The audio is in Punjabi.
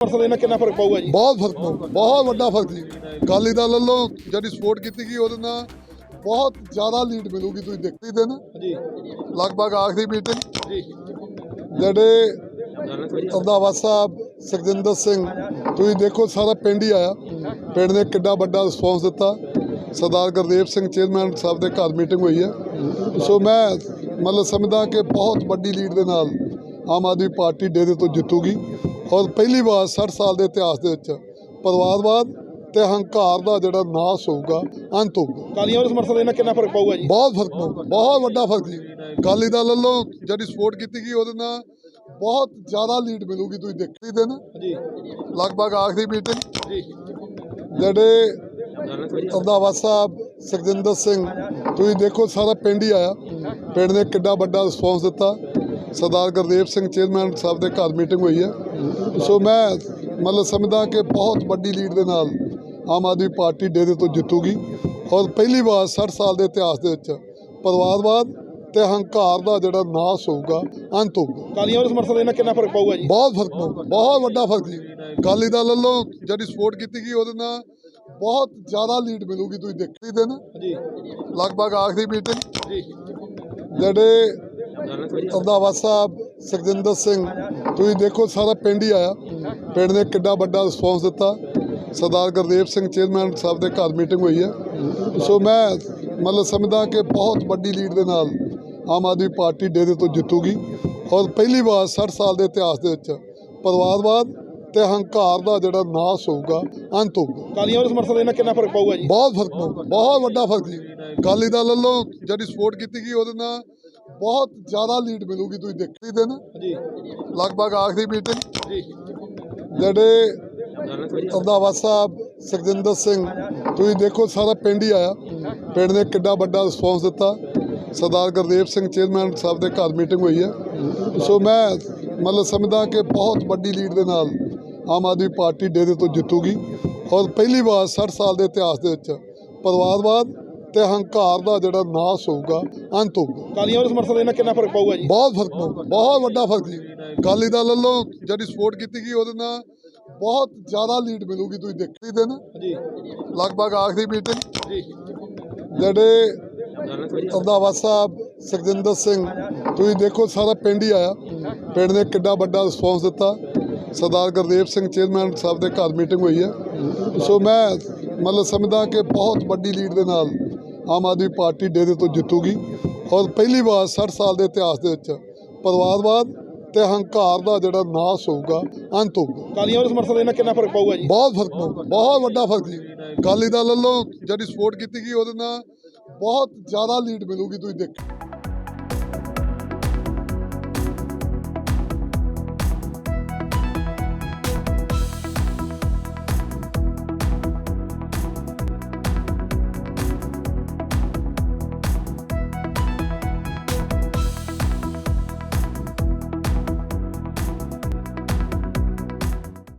ਮਸਲੇ ਨਾਲ ਕਿੰਨਾ ਫ਼ਰਕ ਪਊਗਾ ਜੀ? ਬਹੁਤ ਫ਼ਰਕ ਪਊਗਾ ਬਹੁਤ ਵੱਡਾ ਫ਼ਰਕ ਜੀ। ਅਕਾਲੀ ਦਲ ਵੱਲੋਂ ਜਿਹੜੀ ਸਪੋਰਟ ਕੀਤੀ ਗਈ ਉਹਦੇ ਨਾਲ ਬਹੁਤ ਜ਼ਿਆਦਾ ਲੀਡ ਮਿਲੂਗੀ ਤੁਸੀਂ ਦੇਖਦੇ ਦੇ ਨਾ। ਜੀ। ਲਗਭਗ ਆਖਰੀ ਮੀਟਿੰਗ ਜੀ। ਜਿਹੜੇ ਅੰਦਾਵਾ ਸਾਹਿਬ ਸੁਖਜਿੰਦਰ ਸਿੰਘ ਤੁਸੀਂ ਦੇਖੋ ਸਾਰਾ ਪਿੰਡ ਹੀ ਆਇਆ। ਪਿੰਡ ਨੇ ਕਿੰਨਾ ਵੱਡਾ ਰਿਸਪੌਂਸ ਦਿੱਤਾ। ਸਰਦਾਰ ਗੁਰਦੇਵ ਸਿੰਘ ਚੇਅਰਮੈਨ ਸਾਹਿਬ ਦੇ ਘਰ ਮੀਟਿੰਗ ਹੋਈ ਹੈ। ਸੋ ਮੈਂ ਮਤਲਬ ਸਮਝਦਾ ਕਿ ਬਹੁਤ ਵੱਡੀ ਲੀਡ ਦੇ ਨਾਲ ਆਮ ਆਦਮੀ ਪਾਰਟੀ ਡੇਰੇ ਤੋਂ ਜਿੱਤੂਗੀ। ਔਰ ਪਹਿਲੀ ਵਾਰ 60 ਸਾਲ ਦੇ ਇਤਿਹਾਸ ਦੇ ਵਿੱਚ ਪਰਿਵਾਰਵਾਦ ਤੇ ਹੰਕਾਰ ਦਾ ਜਿਹੜਾ ਨਾਸ ਹੋਊਗਾ ਅੰਤ ਹੋਊਗਾ। ਕਾਲੀਆਂ ਉਸ ਮਸਲੇ ਨਾਲ ਕਿੰਨਾ ਫ਼ਰਕ ਪਊਗਾ ਜੀ? ਬਹੁਤ ਫ਼ਰਕ ਪਊਗਾ ਬਹੁਤ ਵੱਡਾ ਫ਼ਰਕ ਜੀ। ਅਕਾਲੀ ਦਲ ਵੱਲੋਂ ਜਿਹੜੀ ਸਪੋਰਟ ਕੀਤੀ ਗਈ ਉਹਦੇ ਨਾਲ ਬਹੁਤ ਜ਼ਿਆਦਾ ਲੀਡ ਮਿਲੂਗੀ ਤੁਸੀਂ ਦੇਖਦੇ ਦੇ ਨਾ ਜੀ। ਲਗਭਗ ਆਖਰੀ ਮੀਟਿੰਗ ਜੀ। ਜਿਹੜੇ ਅੰਦਾਵਾ ਸਾਹਿਬ ਸੁਖਜਿੰਦਰ ਸਿੰਘ ਤੁਸੀਂ ਦੇਖੋ ਸਾਰਾ ਪਿੰਡ ਹੀ ਆਇਆ। ਪਿੰਡ ਨੇ ਕਿੰਨਾ ਵੱਡਾ ਰਿਸਪੌਂਸ ਦਿੱਤਾ। ਸਰਦਾਰ ਗੁਰਦੇਵ ਸਿੰਘ ਚੇਅਰਮੈਨ ਸਾਹਿਬ ਦੇ ਘਰ ਮੀਟਿੰਗ ਹੋਈ ਹੈ। ਸੋ ਮੈਂ ਮਤਲਬ ਸਮਝਦਾ ਕਿ ਬਹੁਤ ਵੱਡੀ ਲੀਡ ਦੇ ਨਾਲ ਆਮ ਆਦਮੀ ਪਾਰਟੀ ਡੇਰੇ ਤੋਂ ਜਿੱਤੂਗੀ। ਔਰ ਪਹਿਲੀ ਵਾਰ 60 ਸਾਲ ਦੇ ਇਤਿਹਾਸ ਦੇ ਵਿੱਚ ਪਰਿਵਾਰਵਾਦ ਤੇ ਹੰਕਾਰ ਦਾ ਜਿਹੜਾ ਨਾਸ ਹੋਊਗਾ ਅੰਤ ਹੋਊਗਾ। ਕਾਲੀਆਂ ਉਸ ਮਸਲੇ ਨਾਲ ਕਿੰਨਾ ਫ਼ਰਕ ਪਊਗਾ ਜੀ? ਬਹੁਤ ਫ਼ਰਕ ਪਊਗਾ ਬਹੁਤ ਵੱਡਾ ਫ਼ਰਕ ਜੀ। ਅਕਾਲੀ ਦਲ ਵੱਲੋਂ ਜਿਹੜੀ ਸਪੋਰਟ ਕੀਤੀ ਗਈ ਉਹਦੇ ਨਾਲ ਬਹੁਤ ਜ਼ਿਆਦਾ ਲੀਡ ਮਿਲੂਗੀ ਤੁਸੀਂ ਦੇਖਦੇ ਦੇ ਨਾ ਜੀ। ਲਗਭਗ ਆਖਰੀ ਮੀਟਿੰਗ ਜੀ। ਜਿਹੜੇ ਅੰਦਾਵਾ ਸਾਹਿਬ ਸੁਖਜਿੰਦਰ ਸਿੰਘ ਤੁਸੀਂ ਦੇਖੋ ਸਾਰਾ ਪਿੰਡ ਹੀ ਆਇਆ। ਪਿੰਡ ਨੇ ਕਿੰਨਾ ਵੱਡਾ ਰਿਸਪੌਂਸ ਦਿੱਤਾ। ਸਰਦਾਰ ਗੁਰਦੇਵ ਸਿੰਘ ਚੇਅਰਮੈਨ ਸਾਹਿਬ ਦੇ ਘਰ ਮੀਟਿੰਗ ਹੋਈ ਹੈ। ਸੋ ਮੈਂ ਮਤਲਬ ਸਮਝਦਾ ਕਿ ਬਹੁਤ ਵੱਡੀ ਲੀਡ ਦੇ ਨਾਲ ਆਮ ਆਦਮੀ ਪਾਰਟੀ ਡੇਰੇ ਤੋਂ ਜਿੱਤੂਗੀ। ਔਰ ਪਹਿਲੀ ਵਾਰ 60 ਸਾਲ ਦੇ ਇਤਿਹਾਸ ਦੇ ਵਿੱਚ ਪਰਿਵਾਰਵਾਦ ਤੇ ਹੰਕਾਰ ਦਾ ਜਿਹੜਾ ਨਾਸ ਹੋਊਗਾ ਅੰਤ ਹੋਊਗਾ। ਕਾਲੀਆਂ ਉਸ ਮਸਲੇ ਨਾਲ ਕਿੰਨਾ ਫ਼ਰਕ ਪਊਗਾ ਜੀ? ਬਹੁਤ ਫ਼ਰਕ ਪਊਗਾ ਬਹੁਤ ਵੱਡਾ ਫ਼ਰਕ ਜੀ। ਅਕਾਲੀ ਦਲ ਵੱਲੋਂ ਜਿਹੜੀ ਸਪੋਰਟ ਕੀਤੀ ਗਈ ਉਹਦੇ ਨਾਲ ਬਹੁਤ ਜ਼ਿਆਦਾ ਲੀਡ ਮਿਲੂਗੀ ਤੁਸੀਂ ਦੇਖਦੇ ਦੇ ਨਾ। ਜੀ। ਲਗਭਗ ਆਖਰੀ ਮੀਟਿੰਗ ਜੀ। ਜਿਹੜੇ ਅੰਦਾਵਾ ਸਾਹਿਬ ਸੁਖਜਿੰਦਰ ਸਿੰਘ ਤੁਸੀਂ ਦੇਖੋ ਸਾਰਾ ਪਿੰਡ ਹੀ ਆਇਆ। ਪਿੰਡ ਨੇ ਕਿੰਨਾ ਵੱਡਾ ਰਿਸਪੌਂਸ ਦਿੱਤਾ। ਸਰਦਾਰ ਗੁਰਦੇਵ ਸਿੰਘ ਚੇਅਰਮੈਨ ਸਾਹਿਬ ਦੇ ਘਰ ਮੀਟਿੰਗ ਹੋਈ ਹੈ। ਸੋ ਮੈਂ ਮਤਲਬ ਸਮਝਦਾ ਕਿ ਬਹੁਤ ਵੱਡੀ ਲੀਡ ਦੇ ਨਾਲ ਆਮ ਆਦਮੀ ਪਾਰਟੀ ਡੇਰੇ ਤੋਂ ਜਿੱਤੂਗੀ। ਔਰ ਪਹਿਲੀ ਵਾਰ 60 ਸਾਲ ਦੇ ਇਤਿਹਾਸ ਦੇ ਵਿੱਚ ਪਰਿਵਾਰਵਾਦ ਤੇ ਹੰਕਾਰ ਦਾ ਜਿਹੜਾ ਨਾਸ ਹੋਊਗਾ ਅੰਤ ਹੋਊਗਾ। ਕਾਲੀਆਂ ਉਸ ਮਸਲੇ ਨਾਲ ਕਿੰਨਾ ਫ਼ਰਕ ਪਊਗਾ ਜੀ? ਬਹੁਤ ਫ਼ਰਕ ਪਊਗਾ ਬਹੁਤ ਵੱਡਾ ਫ਼ਰਕ ਜੀ। ਅਕਾਲੀ ਦਲ ਵੱਲੋਂ ਜਿਹੜੀ ਸਪੋਰਟ ਕੀਤੀ ਗਈ ਉਹਦੇ ਨਾਲ ਬਹੁਤ ਜ਼ਿਆਦਾ ਲੀਡ ਮਿਲੂਗੀ ਤੁਸੀਂ ਦੇਖਦੇ ਦੇ ਨਾ ਜੀ। ਲਗਭਗ ਆਖਰੀ ਮੀਟਿੰਗ ਜੀ। ਜਿਹੜੇ ਅੰਦਾਵਾ ਸਾਹਿਬ ਸੁਖਜਿੰਦਰ ਸਿੰਘ ਤੁਸੀਂ ਦੇਖੋ ਸਾਰਾ ਪਿੰਡ ਹੀ ਆਇਆ। ਪਿੰਡ ਨੇ ਕਿੰਨਾ ਵੱਡਾ ਰਿਸਪੌਂਸ ਦਿੱਤਾ। ਸਰਦਾਰ ਗੁਰਦੇਵ ਸਿੰਘ ਚੇਅਰਮੈਨ ਸਾਹਿਬ ਦੇ ਘਰ ਮੀਟਿੰਗ ਹੋਈ ਹੈ। ਸੋ ਮੈਂ ਮਤਲਬ ਸਮਝਦਾ ਕਿ ਬਹੁਤ ਵੱਡੀ ਲੀਡ ਦੇ ਨਾਲ ਆਮ ਆਦਮੀ ਪਾਰਟੀ ਡੇਰੇ ਤੋਂ ਜਿੱਤੂਗੀ ਔਰ ਪਹਿਲੀ ਵਾਰ 60 ਸਾਲ ਦੇ ਇਤਿਹਾਸ ਦੇ ਵਿੱਚ ਪਰਿਵਾਰਵਾਦ ਤੇ ਹੰਕਾਰ ਦਾ ਜਿਹੜਾ ਨਾਸ ਹੋਊਗਾ ਅੰਤ ਹੋਊਗਾ। ਕਾਲੀਆਂ ਉਸ ਮਸਲੇ ਨਾਲ ਕਿੰਨਾ ਫ਼ਰਕ ਪਊਗਾ ਜੀ? ਬਹੁਤ ਫ਼ਰਕ ਪਊਗਾ ਬਹੁਤ ਵੱਡਾ ਫ਼ਰਕ ਜੀ। ਅਕਾਲੀ ਦਲ ਵੱਲੋਂ ਜਿਹੜੀ ਸਪੋਰਟ ਕੀਤੀ ਗਈ ਉਹਦੇ ਨਾਲ ਬਹੁਤ ਜ਼ਿਆਦਾ ਲੀਡ ਮਿਲੂਗੀ ਤੁਸੀਂ ਦੇਖੋ।